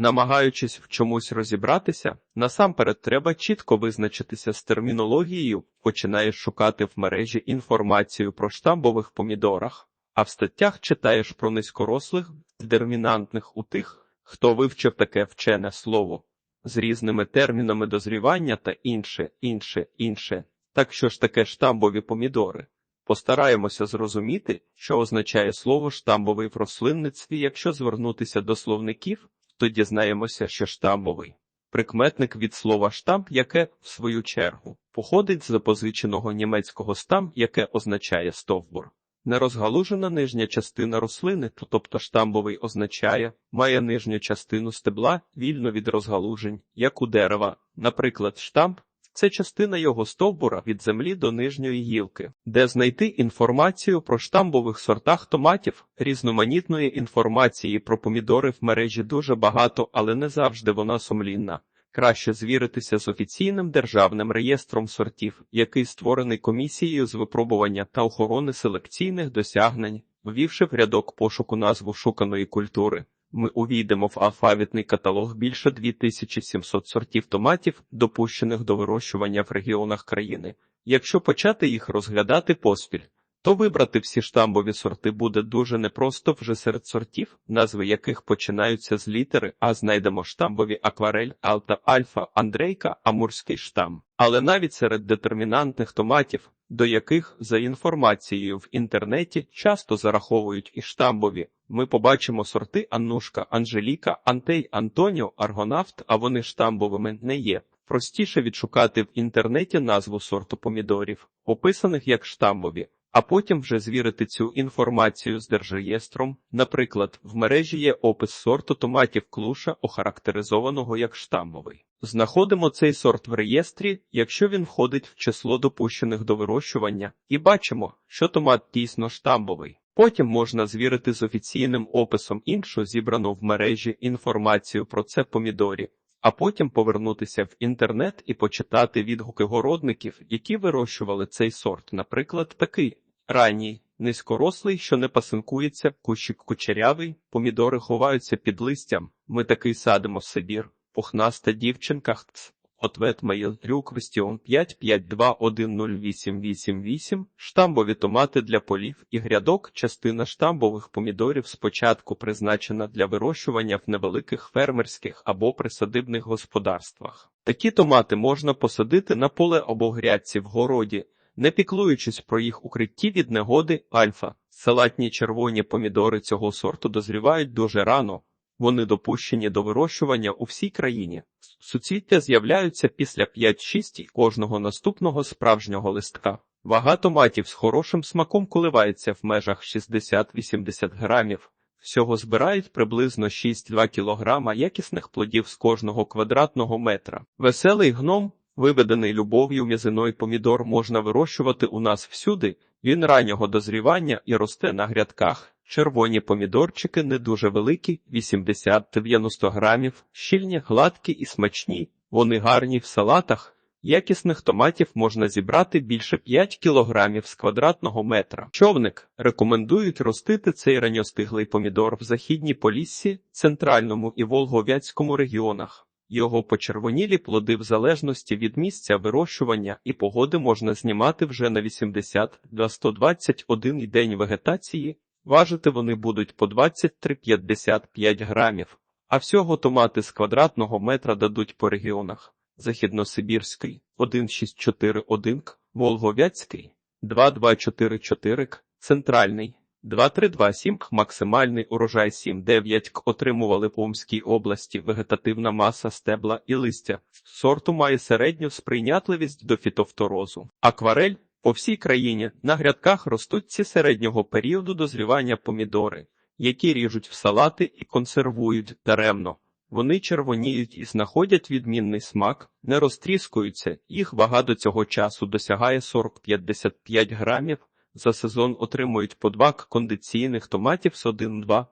Намагаючись в чомусь розібратися, насамперед треба чітко визначитися з термінологією, починаєш шукати в мережі інформацію про штамбових помідорах, а в статтях читаєш про низькорослих, дермінантних у тих, хто вивчив таке вчене слово, з різними термінами дозрівання та інше, інше, інше. Так що ж таке штамбові помідори? Постараємося зрозуміти, що означає слово штамбовий в рослинництві, якщо звернутися до словників, то дізнаємося, що штамбовий. Прикметник від слова штамп, яке, в свою чергу, походить з запозиченого німецького стам, яке означає стовбур. Нерозгалужена нижня частина рослини, тобто штамбовий означає, має нижню частину стебла вільно від розгалужень, як у дерева. Наприклад, штамп це частина його стовбура від землі до нижньої гілки, де знайти інформацію про штамбових сортах томатів, різноманітної інформації про помідори в мережі дуже багато, але не завжди вона сумлінна. Краще звіритися з офіційним державним реєстром сортів, який створений комісією з випробування та охорони селекційних досягнень, ввівши в рядок пошуку назву шуканої культури. Ми увійдемо в алфавітний каталог більше 2700 сортів томатів, допущених до вирощування в регіонах країни. Якщо почати їх розглядати поспіль, то вибрати всі штамбові сорти буде дуже непросто вже серед сортів, назви яких починаються з літери, а знайдемо штамбові акварель, алта, альфа, андрейка, амурський штам. Але навіть серед детермінантних томатів, до яких, за інформацією в інтернеті, часто зараховують і штамбові, ми побачимо сорти Аннушка, Анжеліка, Антей, Антоніо, Аргонавт, а вони штамбовими не є. Простіше відшукати в інтернеті назву сорту помідорів, описаних як штамбові, а потім вже звірити цю інформацію з держреєстром. Наприклад, в мережі є опис сорту томатів клуша, охарактеризованого як штамбовий. Знаходимо цей сорт в реєстрі, якщо він входить в число допущених до вирощування, і бачимо, що томат дійсно штамбовий. Потім можна звірити з офіційним описом іншу зібрану в мережі інформацію про це помідорі, а потім повернутися в інтернет і почитати відгуки городників, які вирощували цей сорт, наприклад, такий ранній, низькорослий, що не пасинкується, кущик кучерявий, помідори ховаються під листям. Ми такий садимо Сибір, пухнаста дівчинка. Хц. Ответ True Question 552108888 Штамбові томати для полів і грядок. Частина штамбових помідорів спочатку призначена для вирощування в невеликих фермерських або присадибних господарствах. Такі томати можна посадити на поле або грядці в городі, не піклуючись про їх укритті від негоди альфа. Салатні червоні помідори цього сорту дозрівають дуже рано. Вони допущені до вирощування у всій країні. Суцвіття з'являються після 5-6 кожного наступного справжнього листка. Вага томатів з хорошим смаком коливається в межах 60-80 грамів. Всього збирають приблизно 6-2 кілограма якісних плодів з кожного квадратного метра. Веселий гном, виведений любов'ю м'язиной помідор, можна вирощувати у нас всюди. Він раннього дозрівання і росте на грядках. Червоні помідорчики не дуже великі, 80-90 грамів, щільні, гладкі і смачні. Вони гарні в салатах. Якісних томатів можна зібрати більше 5 кілограмів з квадратного метра. Човник рекомендують ростити цей ранньостиглий помідор в західній Поліссі, центральному і Волгов'ятському регіонах. Його почервонілі плоди в залежності від місця вирощування і погоди можна знімати вже на 80 до 121 день вегетації. Важити вони будуть по 23-55 грамів, а всього томати з квадратного метра дадуть по регіонах. Західносибірський 1641 к, Волговяцький 2244 к, Центральний 2327 к, максимальний урожай 79 к отримували в Омській області вегетативна маса стебла і листя. Сорту має середню сприйнятливість до фітофторозу. Акварель по всій країні на грядках ростуть ці середнього періоду дозрівання помідори, які ріжуть в салати і консервують даремно. Вони червоніють і знаходять відмінний смак, не розтріскуються, їх вага до цього часу досягає 40-55 грамів, за сезон отримують по два кондиційних томатів з 1-2.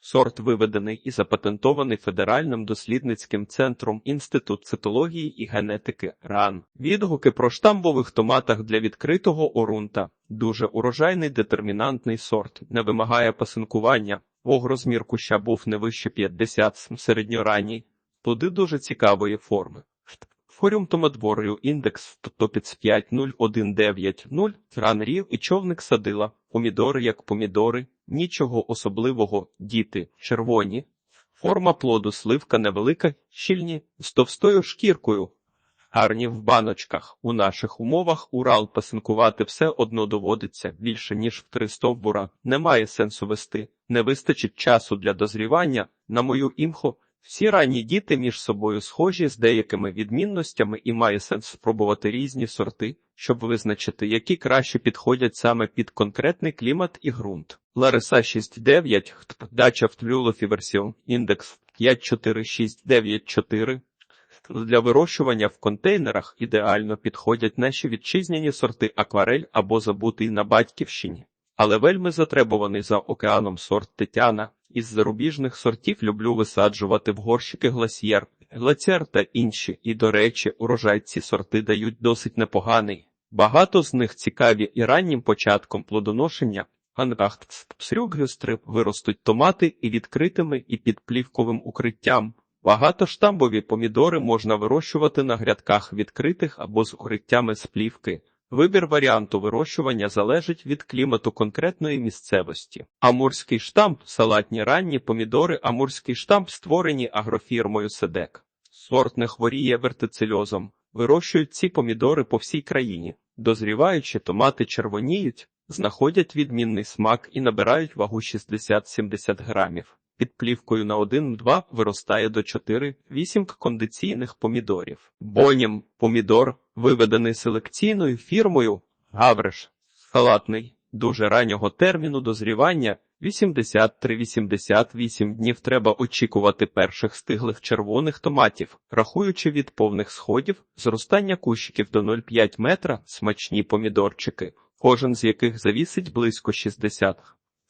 Сорт виведений і запатентований Федеральним дослідницьким центром Інститут цитології і генетики РАН. Відгуки про штамбових томатах для відкритого орунта. Дуже урожайний детермінантний сорт, не вимагає пасинкування, Вог розмір куща був не вище 50 середньоранній. Плоди дуже цікавої форми. Форіум томодворою індекс топіц 50190, ранрів і човник садила. Помідори як помідори, нічого особливого, діти, червоні. Форма плоду сливка невелика, щільні, з товстою шкіркою. Гарні в баночках. У наших умовах Урал пасинкувати все одно доводиться більше, ніж в три стовбура. Немає сенсу вести. Не вистачить часу для дозрівання. На мою імхо, всі ранні діти між собою схожі з деякими відмінностями і має сенс спробувати різні сорти, щоб визначити, які краще підходять саме під конкретний клімат і ґрунт. Лариса 6.9, дача в Тлюлофі версіон, індекс 54694. Для вирощування в контейнерах ідеально підходять наші вітчизняні сорти акварель або забутий на батьківщині. Але вельми затребуваний за океаном сорт Тетяна. Із зарубіжних сортів люблю висаджувати в горщики гласьєр, глацер та інші, і, до речі, урожай ці сорти дають досить непоганий. Багато з них цікаві і раннім початком плодоношення. Анрахтстрюгюстри виростуть томати і відкритими, і під плівковим укриттям. Багатоштамбові помідори можна вирощувати на грядках відкритих або з укриттями з плівки. Вибір варіанту вирощування залежить від клімату конкретної місцевості. Амурський штамп салатні ранні помідори Амурський штамп створені агрофірмою Седек. Сорт не хворіє вертицельозом. Вирощують ці помідори по всій країні. Дозріваючи, томати червоніють, знаходять відмінний смак і набирають вагу 60-70 грамів. Під плівкою на 1-2 виростає до 4-8 кондиційних помідорів. Бонім помідор, виведений селекційною фірмою Гавриш, салатний, дуже раннього терміну дозрівання 83-88 днів. Треба очікувати перших стиглих червоних томатів, рахуючи від повних сходів, зростання кущиків до 0,5 метра, смачні помідорчики, кожен з яких завісить близько 60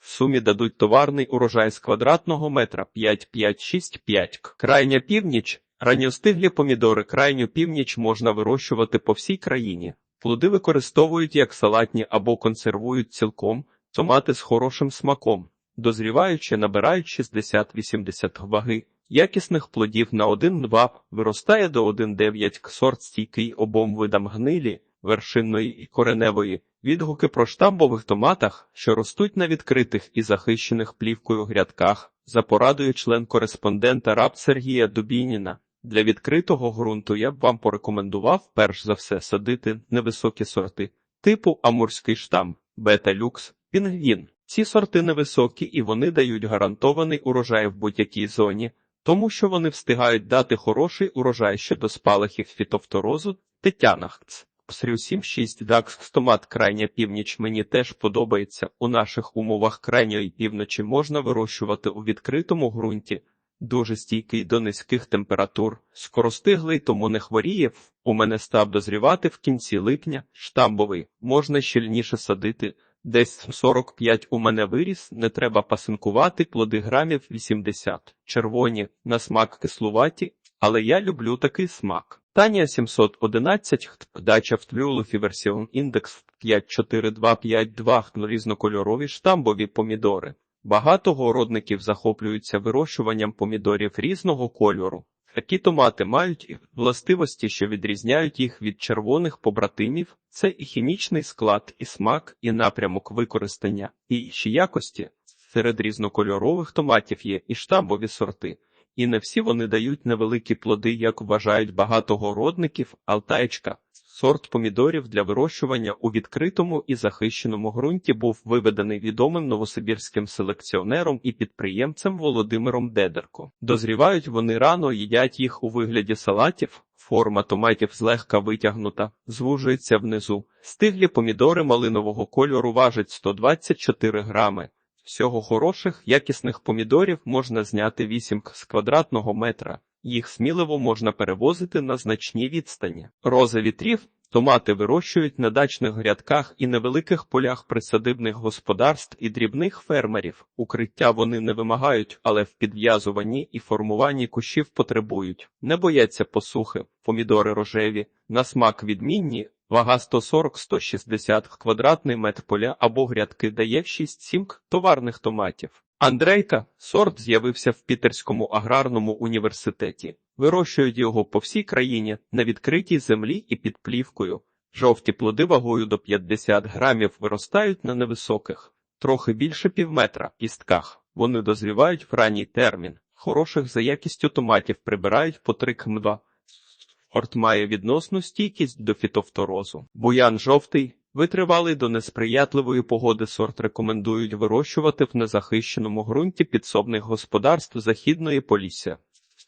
в сумі дадуть товарний урожай з квадратного метра 5-5-6-5. Крайня північ. Ранньостиглі помідори крайню північ можна вирощувати по всій країні. Плоди використовують як салатні або консервують цілком, томати з хорошим смаком. Дозріваючи, набирають 60-80 ваги. Якісних плодів на 1-2 виростає до 1,9 сорт стійкий обом видам гнилі, вершинної і кореневої. Відгуки про штамбових томатах, що ростуть на відкритих і захищених плівкою грядках, за порадою член-кореспондента раб Сергія Дубініна. Для відкритого ґрунту я б вам порекомендував перш за все садити невисокі сорти, типу амурський штам, бета-люкс, пінгвін. Ці сорти невисокі і вони дають гарантований урожай в будь-якій зоні, тому що вони встигають дати хороший урожай щодо спалахів фітофторозу, тетянахц. Псрю 7-6 Дакс крайня північ. Мені теж подобається. У наших умовах крайньої півночі можна вирощувати у відкритому ґрунті, дуже стійкий до низьких температур, скоростиглий, тому не хворіє. У мене став дозрівати в кінці липня, штамбовий, можна щільніше садити. Десь 45 у мене виріс, не треба пасинкувати, плоди грамів 80, червоні, на смак кислуваті, але я люблю такий смак. Танія 711, дача в Тлюлофі версіон індекс 54252 різнокольорові штамбові помідори. Багато городників захоплюються вирощуванням помідорів різного кольору. Такі томати мають властивості, що відрізняють їх від червоних побратимів. Це і хімічний склад, і смак, і напрямок використання, і ще якості. Серед різнокольорових томатів є і штамбові сорти. І не всі вони дають невеликі плоди, як вважають багато городників, алтаєчка. Сорт помідорів для вирощування у відкритому і захищеному ґрунті був виведений відомим новосибірським селекціонером і підприємцем Володимиром Дедерко. Дозрівають вони рано, їдять їх у вигляді салатів. Форма томатів злегка витягнута, звужується внизу. Стиглі помідори малинового кольору важать 124 грами. Всього хороших, якісних помідорів можна зняти 8 з квадратного метра. Їх сміливо можна перевозити на значні відстані. Рози вітрів томати вирощують на дачних грядках і невеликих полях присадибних господарств і дрібних фермерів. Укриття вони не вимагають, але в підв'язуванні і формуванні кущів потребують. Не бояться посухи, помідори рожеві, на смак відмінні, Вага 140-160 квадратний метр поля або грядки дає 6-7 товарних томатів. Андрейка сорт з'явився в Пітерському аграрному університеті. Вирощують його по всій країні на відкритій землі і під плівкою. Жовті плоди вагою до 50 грамів виростають на невисоких, трохи більше півметра кістках. Вони дозрівають в ранній термін. Хороших за якістю томатів прибирають по 3 км2. Сорт має відносну стійкість до фітофторозу. Буян жовтий, витривалий до несприятливої погоди сорт рекомендують вирощувати в незахищеному ґрунті підсобних господарств Західної Полісся.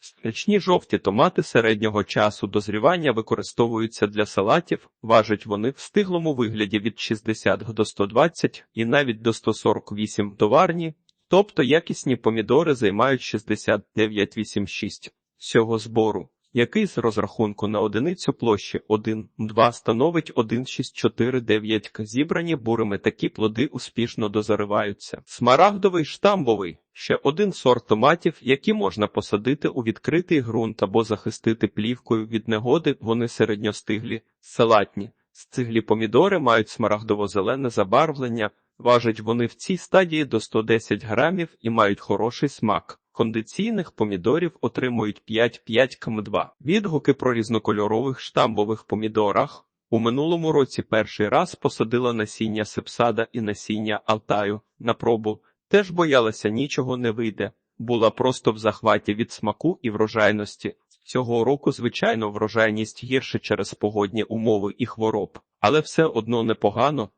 Смачні жовті томати середнього часу дозрівання використовуються для салатів, важать вони в стиглому вигляді від 60 до 120 і навіть до 148 товарні, тобто якісні помідори займають 69,86 цього збору, який з розрахунку на одиницю площі 1,2 становить 1,649 к. Зібрані бурими такі плоди успішно дозариваються. Смарагдовий штамбовий ще один сорт томатів, які можна посадити у відкритий ґрунт або захистити плівкою від негоди, вони середньостиглі, салатні. Стиглі помідори мають смарагдово-зелене забарвлення, важать вони в цій стадії до 110 грамів і мають хороший смак. Кондиційних помідорів отримують 5-5 км2. Відгуки про різнокольорових штамбових помідорах. У минулому році перший раз посадила насіння сепсада і насіння Алтаю на пробу. Теж боялася, нічого не вийде. Була просто в захваті від смаку і врожайності. Цього року, звичайно, врожайність гірше через погодні умови і хвороб, але все одно непогано.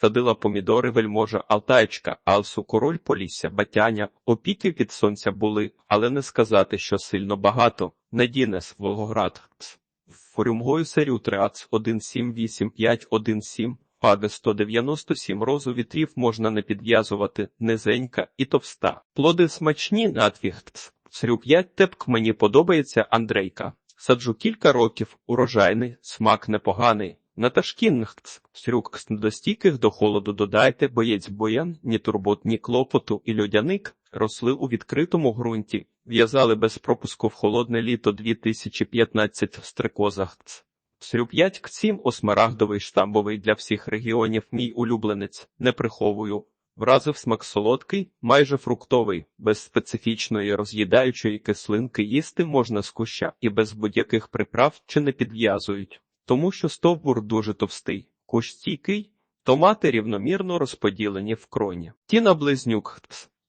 Садила помідори вельможа Алтаєчка, Алсу, король Полісся, Батяня, опіки від сонця були, але не сказати, що сильно багато. Надінес, Волгоград, Форюмгою серю Триац 178517, Паде 197 розу вітрів можна не підв'язувати, низенька і товста. Плоди смачні надвігтц. Црю 5 тепк мені подобається Андрейка. Саджу кілька років, урожайний, смак непоганий. На ташкіннгц, срюк достійких до холоду додайте, боєць боян, ні турбот, ні клопоту і льодяник росли у відкритому ґрунті, в'язали без пропуску в холодне літо 2015 в стрекозах. Срю 5 к 7 осмарагдовий штамбовий для всіх регіонів мій улюбленець, не приховую. Вразив смак солодкий, майже фруктовий, без специфічної роз'їдаючої кислинки їсти можна з куща і без будь-яких приправ чи не підв'язують тому що стовбур дуже товстий, кущ стійкий, томати рівномірно розподілені в кроні. Тіна близнюк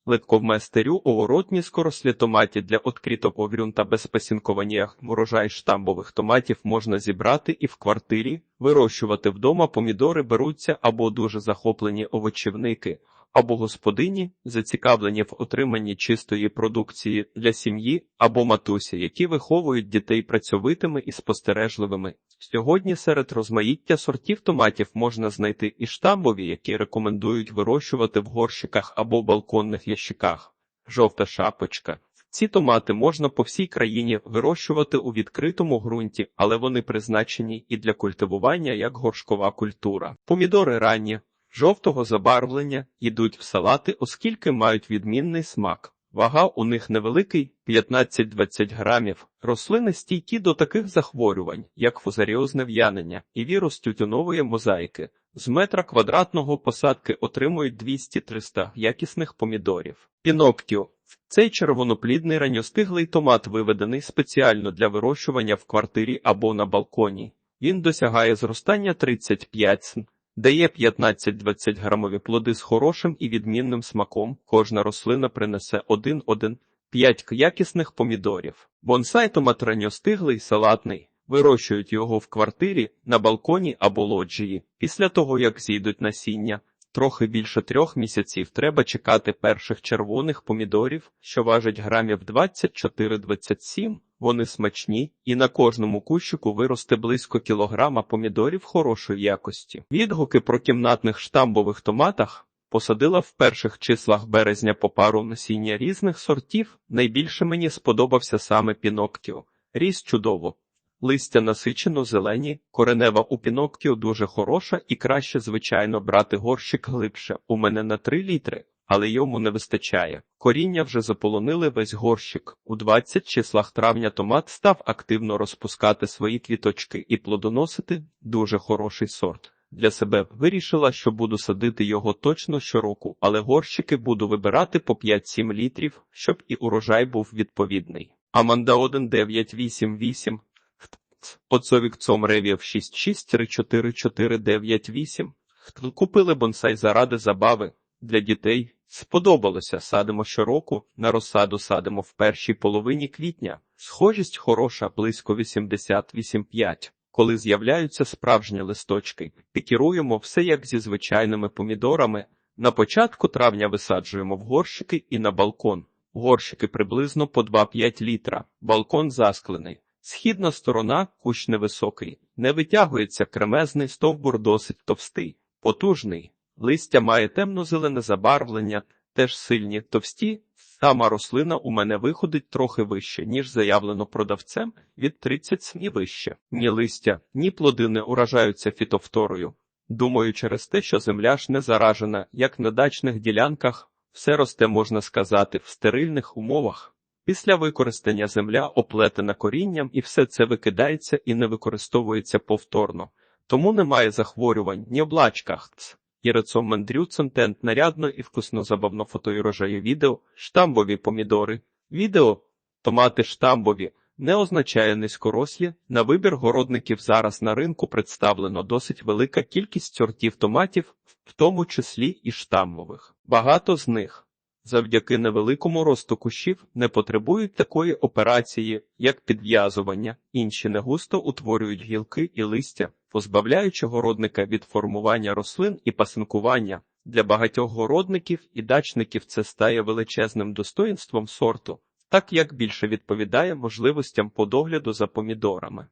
Литковместерю оворотні скорослі томаті для откритого ґрунта без пасінкування урожай штамбових томатів можна зібрати і в квартирі, вирощувати вдома помідори беруться або дуже захоплені овочівники, або господині, зацікавлені в отриманні чистої продукції для сім'ї, або матусі, які виховують дітей працьовитими і спостережливими. Сьогодні серед розмаїття сортів томатів можна знайти і штамбові, які рекомендують вирощувати в горщиках або балконних ящиках. Жовта шапочка. Ці томати можна по всій країні вирощувати у відкритому ґрунті, але вони призначені і для культивування як горшкова культура. Помідори ранні, жовтого забарвлення йдуть в салати, оскільки мають відмінний смак. Вага у них невеликий 15-20 грамів. Рослини стійкі до таких захворювань, як фузаріозне в'янення і вірус тютюнової мозаїки. З метра квадратного посадки отримують 200-300 якісних помідорів. Піноктіо цей червоноплідний ранньостиглий томат виведений спеціально для вирощування в квартирі або на балконі. Він досягає зростання 35 см. Дає 15-20 грамові плоди з хорошим і відмінним смаком. Кожна рослина принесе 1-1-5 якісних помідорів. Бонсай томат ранньостиглий, салатний. Вирощують його в квартирі, на балконі або лоджії. Після того, як зійдуть насіння, трохи більше трьох місяців треба чекати перших червоних помідорів, що важать грамів 24-27. Вони смачні, і на кожному кущику виросте близько кілограма помідорів хорошої якості. Відгуки про кімнатних штамбових томатах посадила в перших числах березня по пару насіння різних сортів. Найбільше мені сподобався саме Піноктіо. Ріс чудово. Листя насичено зелені, коренева у Піноктіо дуже хороша і краще, звичайно, брати горщик глибше. У мене на 3 літри але йому не вистачає. Коріння вже заполонили весь горщик. У 20 числах травня томат став активно розпускати свої квіточки і плодоносити дуже хороший сорт. Для себе вирішила, що буду садити його точно щороку, але горщики буду вибирати по 5-7 літрів, щоб і урожай був відповідний. Аманда 1988 Оцовік цом ревів 6634498 Купили бонсай заради забави для дітей. Сподобалося, садимо щороку, на розсаду садимо в першій половині квітня. Схожість хороша, близько 88,5. Коли з'являються справжні листочки, пікіруємо все як зі звичайними помідорами. На початку травня висаджуємо в горщики і на балкон. Горщики приблизно по 2-5 літра, балкон засклений. Східна сторона, кущ невисокий, не витягується кремезний стовбур досить товстий, потужний. Листя має темно-зелене забарвлення, теж сильні, товсті. Сама рослина у мене виходить трохи вище, ніж заявлено продавцем, від 30 см вище. Ні листя, ні плоди не уражаються фітофторою. Думаю, через те, що земля ж не заражена, як на дачних ділянках, все росте, можна сказати, в стерильних умовах. Після використання земля оплетена корінням і все це викидається і не використовується повторно. Тому немає захворювань ні облачках. Єрецом мандрюцен тент нарядно і вкусно забавно фотоірожає відео, штамбові помідори. Відео томати штамбові не означає низькорослі. На вибір городників зараз на ринку представлено досить велика кількість сортів томатів, в тому числі і штамбових. Багато з них завдяки невеликому росту кущів не потребують такої операції, як підв'язування, інші не густо утворюють гілки і листя, позбавляючи городника від формування рослин і пасинкування. Для багатьох городників і дачників це стає величезним достоїнством сорту, так як більше відповідає можливостям по догляду за помідорами.